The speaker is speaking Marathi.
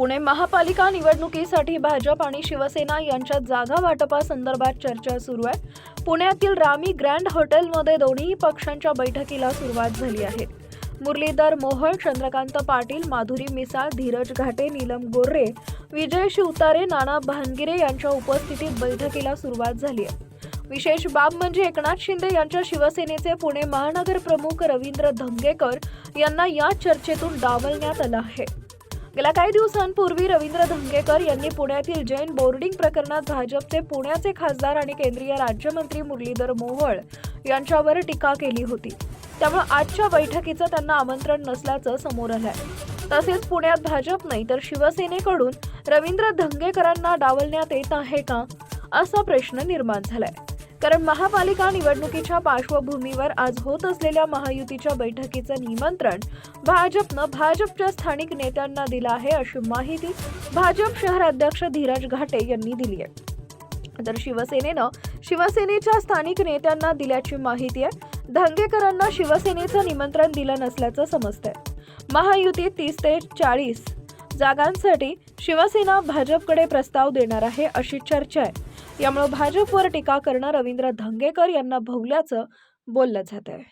पुणे महापालिका निवडणुकीसाठी भाजप आणि शिवसेना यांच्यात जागा वाटपासंदर्भात चर्चा सुरू आहे. पुण्यातील रामी ग्रँड हॉटेलमध्ये दोन्ही पक्षांच्या बैठकीला सुरुवात झाली आहे. मुरलीधर मोहोळ चंद्रकांत पाटील माधुरी मिसाळ धीरज घाटे नीलम गोर्रे विजय शिवतारे नाना भानगिरे यांच्या उपस्थितीत बैठकीला सुरुवात झाली आहे. विशेष बाब म्हणजे एकनाथ शिंदे यांच्या शिवसेनेचे पुणे महानगर प्रमुख रवींद्र धंगेकर यांना या चर्चेतून डावलण्यात आलं आहे. गेल्या काही दिवसांपूर्वी रवींद्र धंगेकर यांनी पुण्यातील जैन बोर्डिंग प्रकरणात भाजपचे पुण्याचे खासदार आणि केंद्रीय राज्यमंत्री मुरलीधर मोहोळ यांच्यावर टीका केली होती. त्यामुळे आजच्या बैठकीचं त्यांना आमंत्रण नसल्याचं समोर आलंय. तसेच पुण्यात भाजप नाही तर शिवसेनेकडून रवींद्र धंगेकरांना डावलण्यात येत आहे का असा प्रश्न निर्माण झालाय. कारण महापालिका निवडणुकीच्या पार्श्वभूमीवर आज होत असलेल्या महायुतीच्या बैठकीचं निमंत्रण भाजपनं भाजपच्या स्थानिक नेत्यांना दिलं आहे अशी माहिती भाजप शहराध्यक्ष धीरज घाटे यांनी दिली आहे. तर शिवसेनेनं शिवसेनेच्या स्थानिक नेत्यांना दिल्याची माहिती आहे. धंगेकरांना शिवसेनेचं निमंत्रण दिलं नसल्याचं समजतंय. महायुतीत तीस ते चाळीस जागांसाठी शिवसेना भाजपकडे प्रस्ताव देणार आहे अशी चर्चा आहे. यामुळे भाजपवर टीका करणं रवींद्र धंगेकर यांना भोवल्याचं बोललं जात आहे